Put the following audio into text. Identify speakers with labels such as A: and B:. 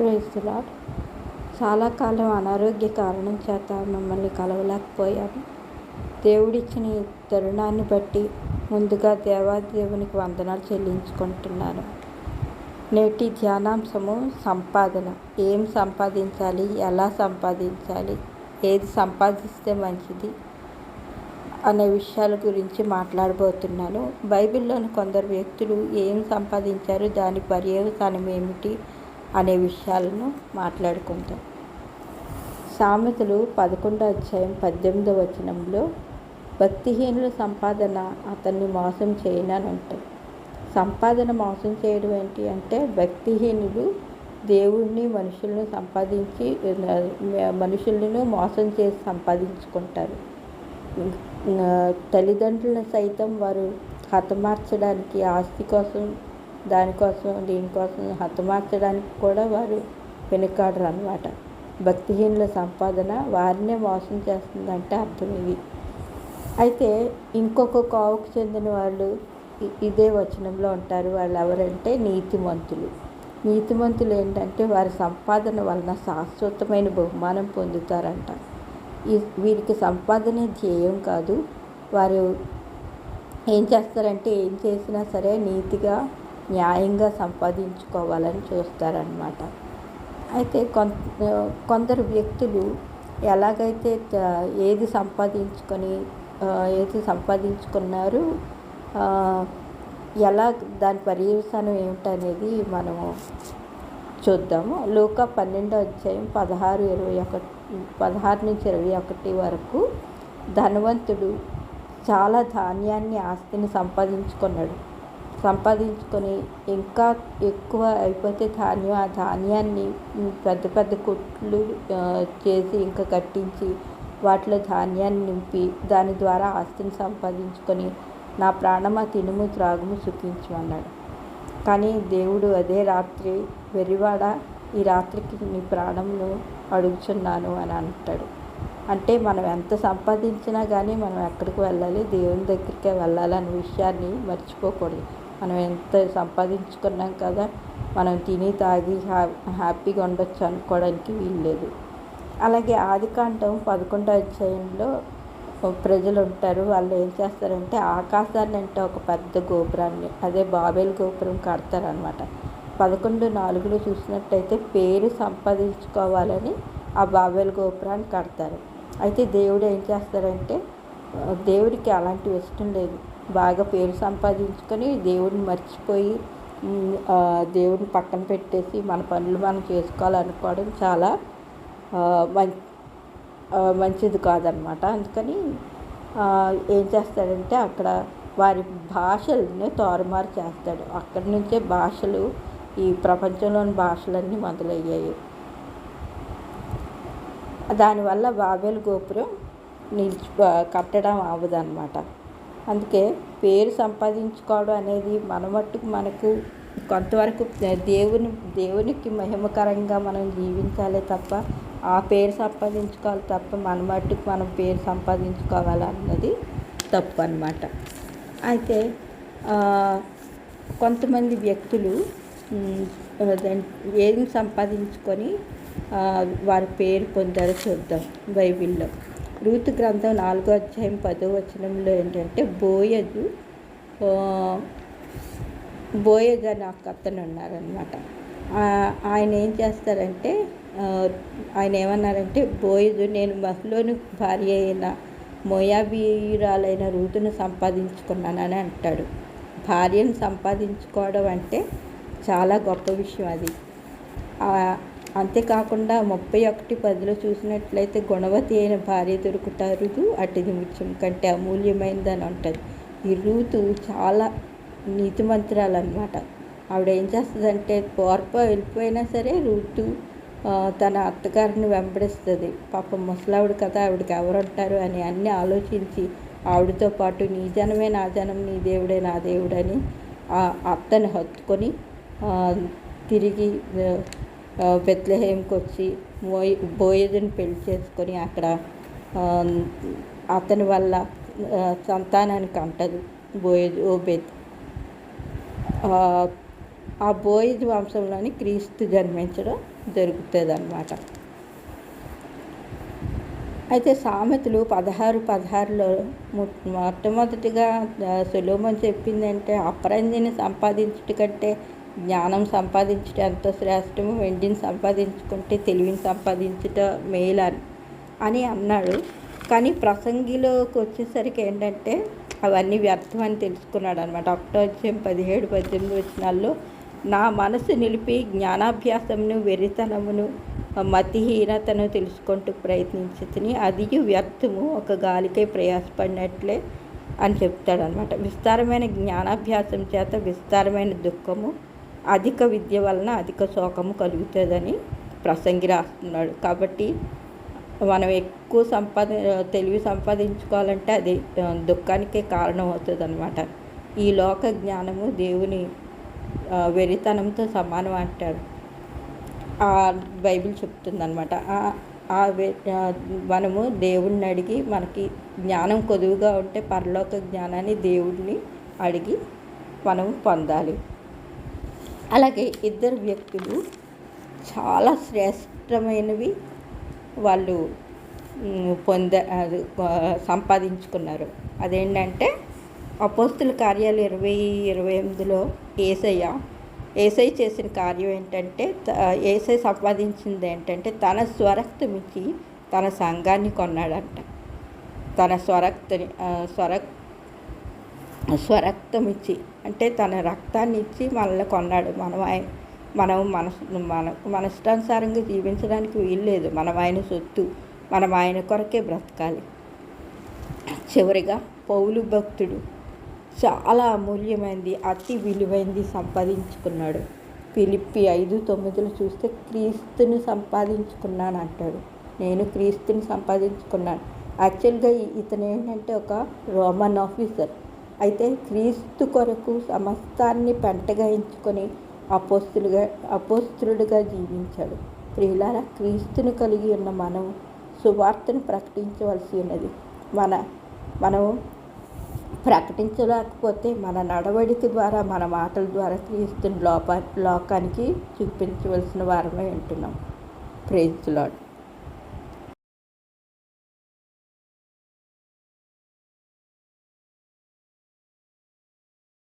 A: ప్రేస్తులా చాలా కాలం అనారోగ్య కారణం చేత మిమ్మల్ని కలవలేకపోయాను దేవుడిచ్చిన ఈ తరుణాన్ని బట్టి ముందుగా దేవాదేవునికి వందనాలు చెల్లించుకుంటున్నాను. నేటి ధ్యానాంశము సంపాదన. ఏం సంపాదించాలి? ఎలా సంపాదించాలి? ఏది సంపాదిస్తే మంచిది? అనే విషయాల గురించి మాట్లాడబోతున్నాను. బైబిల్లోని కొందరు వ్యక్తులు ఏం సంపాదించారు? దాని పర్యవసానం ఏమిటి? అనే విషయాలను మాట్లాడుకుంటాం. సామెతలు పదకొండో అధ్యాయం పద్దెనిమిదో వచనంలో భక్తిహీనుల సంపాదన అతన్ని మోసం చేయనని ఉంటుంది సంపాదన మోసం చేయడం ఏంటి అంటే భక్తిహీనులు దేవుణ్ణి మనుషులను సంపాదించి మనుషులను మోసం చేసి సంపాదించుకుంటారు. తల్లిదండ్రులను సైతం వారు హతమార్చడానికి ఆస్తి కోసం దానికోసం దీనికోసం హతమార్చడానికి కూడా వారు వెనుకాడరు అనమాట భక్తిహీనుల సంపాదన వారినే మోసం చేస్తుందంటే అర్థం ఇది. అయితే ఇంకొక కోవకు చెందిన వాళ్ళు ఇదే వచనంలో ఉంటారు. వాళ్ళు ఎవరంటే నీతిమంతులు. నీతిమంతులు ఏంటంటే వారి సంపాదన వలన శాశ్వతమైన బహుమానం పొందుతారంట. ఈ వీరికి సంపాదనే ధ్యేయం కాదు. వారు ఏం చేస్తారంటే ఏం చేసినా సరే నీతిగా న్యాయంగా సంపాదించుకోవాలని చూస్తారనమాట అయితే కొంత కొందరు వ్యక్తులు ఎలాగైతే ఏది సంపాదించుకొని ఏది సంపాదించుకున్నారు ఎలా దాని పర్యవసానం ఏమిటనేది మనము చూద్దాము. లోక పన్నెండో అధ్యాయం పదహారు ఇరవై ఒకటి పదహారు నుంచి ఇరవై ఒకటి వరకు ధనవంతుడు చాలా ధాన్యాన్ని ఆస్తిని సంపాదించుకున్నాడు. సంపాదించుకొని ఇంకా ఎక్కువ అయిపోతే ధాన్యం ఆ ధాన్యాన్ని పెద్ద పెద్ద కొట్లు చేసి ఇంకా కట్టించి వాటిలో ధాన్యాన్ని నింపి దాని ద్వారా ఆస్తిని సంపాదించుకొని నా ప్రాణమా తినుము త్రాగుము సుఖించమన్నాడు. కానీ దేవుడు అదే రాత్రి వెర్రివాడ ఈ రాత్రికి నీ ప్రాణంను అడుగుచున్నాను అని అంటాడు. అంటే మనం ఎంత సంపాదించినా కానీ మనం ఎక్కడికి వెళ్ళాలి? దేవుని దగ్గరికే వెళ్ళాలి అనే విషయాన్ని మర్చిపోకూడదు. మనం ఎంత సంపాదించుకున్నాం కదా మనం తిని తాగి హ్యా హ్యాపీగా ఉండొచ్చు అనుకోవడానికి వీల్లేదు. అలాగే ఆదికాండం పదకొండో అధ్యాయంలో ప్రజలు ఉంటారు వాళ్ళు ఏం చేస్తారంటే ఆకాశాన్ని అంటే ఒక పెద్ద గోపురాన్ని అదే బాబేల్ గోపురం కడతారనమాట పదకొండు నాలుగులో చూసినట్టయితే పేరు సంపాదించుకోవాలని ఆ బాబేల్ గోపురాన్ని కడతారు. అయితే దేవుడు ఏం చేస్తారంటే దేవుడికి అలాంటివి ఇష్టం లేదు. బాగా పేరు సంపాదించుకొని దేవుడిని మర్చిపోయి దేవుడిని పక్కన పెట్టేసి మన పనులు మనం చేసుకోవాలనుకోవడం చాలా మంచిది కాదనమాట. అందుకని ఏం చేస్తాడంటే అక్కడ వారి భాషల్ని తారుమారు చేస్తాడు. అక్కడి నుంచే భాషలు ఈ ప్రపంచంలోని భాషలన్నీ మొదలయ్యాయి. దానివల్ల బాబేల్ గోపురం నిలిచి కట్టడం అవ్వదన్నమాట అందుకే పేరు సంపాదించుకోవడం అనేది మన మట్టుకు మనకు కొంతవరకు దేవుని దేవునికి మహిమకరంగా మనం జీవించాలి తప్ప ఆ పేరు సంపాదించుకోవాలి తప్ప మన మట్టుకు మనం పేరు సంపాదించుకోవాలన్నది తప్పు అనమాట అయితే కొంతమంది వ్యక్తులు ఏం సంపాదించుకొని వారి పేరు పొందారో చూద్దాం బైబిల్లో. రూతు గ్రంథం నాలుగో అధ్యాయం పదో వచనంలో ఏంటంటే బోయజు బోయజ్ అనే ఒక అతను ఉన్నారనమాట ఆయన ఏం చేస్తారంటే ఆయన ఏమన్నారంటే బోయజు నేను మహిళను భార్య అయిన మోయాబీయురాలైన రూతును సంపాదించుకున్నానని అంటాడు. భార్యను సంపాదించుకోవడం అంటే చాలా గొప్ప విషయం అది. అంతేకాకుండా ముప్పై ఒకటి పదిలో చూసినట్లయితే గుణవతి అయిన భార్య దొరుకుతారు అటుది ముత్యం కంటే అమూల్యమైనదని ఉంటుంది ఈ రూతు చాలా నీతిమంతురాలు అనమాట ఆవిడ ఏం చేస్తుందంటే పోర్ప వెళ్ళిపోయినా సరే రూతు తన అత్తగారిని వెంబడిస్తుంది. పాపం ముసలావిడ కదా ఆవిడకి ఎవరుంటారు అని అన్నీ ఆలోచించి ఆవిడతో పాటు నీ జనమే నా జనం నీ దేవుడే నా దేవుడని ఆ అత్తని హత్తుకొని తిరిగి బెత్లహేమ్కి వచ్చి మోయ్ బోయజుని పెళ్ళి చేసుకొని అక్కడ అతని వల్ల సంతానానికి అంటదు బోయజు బెత్. ఆ బోయజ్ వంశంలోని క్రీస్తు జన్మించడం జరుగుతుంది అన్నమాట అయితే సామెతలు పదహారు పదహారులో మొట్టమొదటిగా ఆ, చెప్పిందంటే అపరంజిని సంపాదించుట కంటే జ్ఞానం సంపాదించుట ఎంత శ్రేష్టము వెండిని సంపాదించుకుంటే తెలివిని సంపాదించుట మేలు అని అని అన్నాడు. కానీ ప్రసంగిలోకి వచ్చేసరికి ఏంటంటే అవన్నీ వ్యర్థం అని తెలుసుకున్నాడు అనమాట ఒకటో పదిహేడు పద్దెనిమిది వచ్చినాల్లో నా మనసు నిలిపి జ్ఞానాభ్యాసమును వెరితనమును మతిహీనతను తెలుసుకుంటూ ప్రయత్నించుతుని అది వ్యర్థము ఒక గాలికై ప్రయాసపడినట్లే అని చెప్తాడనమాట విస్తారమైన జ్ఞానాభ్యాసం చేత విస్తారమైన దుఃఖము అధిక విద్య వలన అధిక శోకము కలుగుతుందని ప్రసంగి రాస్తున్నాడు. కాబట్టి మనం ఎక్కువ సంపాద తెలివి సంపాదించుకోవాలంటే అది దుఃఖానికే కారణం అవుతుంది అనమాట ఈ లోక జ్ఞానము దేవుని వెరితనంతో సమానం అంటాడు. ఆ బైబిల్ చెప్తుందనమాట ఆ ఆ, మనము దేవుణ్ణి అడిగి మనకి జ్ఞానం కొదువుగా ఉంటే పరలోక జ్ఞానాన్ని దేవుడిని అడిగి మనం పొందాలి. అలాగే ఇద్దరు వ్యక్తులు చాలా శ్రేష్టమైనవి వాళ్ళు పొంద అది, సంపాదించుకున్నారు. అదేంటంటే అపోస్తుల కార్యాలు ఇరవై ఇరవై ఎనిమిదిలో ఏసయ్య ఏసై చేసిన కార్యం ఏంటంటే ఏసై సంపాదించింది ఏంటంటే తన స్వరక్తం తన సంఘాన్ని కొన్నాడంట. తన స్వరక్తని స్వరక్ స్వరక్తం ఇచ్చి అంటే తన రక్తాన్ని ఇచ్చి మనల్ని కొన్నాడు. మనం ఆయన మనం మనసు మన మన ఇష్టానుసారంగా జీవించడానికి వీల్లేదు. మనం ఆయన సొత్తు మనం ఆయన కొరకే బ్రతకాలి. చివరిగా పౌలు భక్తుడు చాలా అమూల్యమైనది అతి విలువైనది సంపాదించుకున్నాడు. పిలిపి ఐదు తొమ్మిదిలో చూస్తే క్రీస్తుని సంపాదించుకున్నాను అంటాడు. నేను క్రీస్తుని సంపాదించుకున్నాను. యాక్చువల్గా ఇతను ఏంటంటే ఒక రోమన్ ఆఫీసర్. అయితే క్రీస్తు కొరకు సమస్తాన్ని పెంటగా ఎంచుకొని అపోస్తులుగా అపోస్తులుడిగా జీవించాడు. ప్రియులారా క్రీస్తుని కలిగి ఉన్న మనం సువార్తను ప్రకటించవలసి ఉన్నది. మన మనం ప్రకటించలేకపోతే మన నడవడిక ద్వారా మన మాటల ద్వారా క్రీస్తుని లోప లోకానికి చూపించవలసిన వారమే ఉంటున్నాం. Praise lord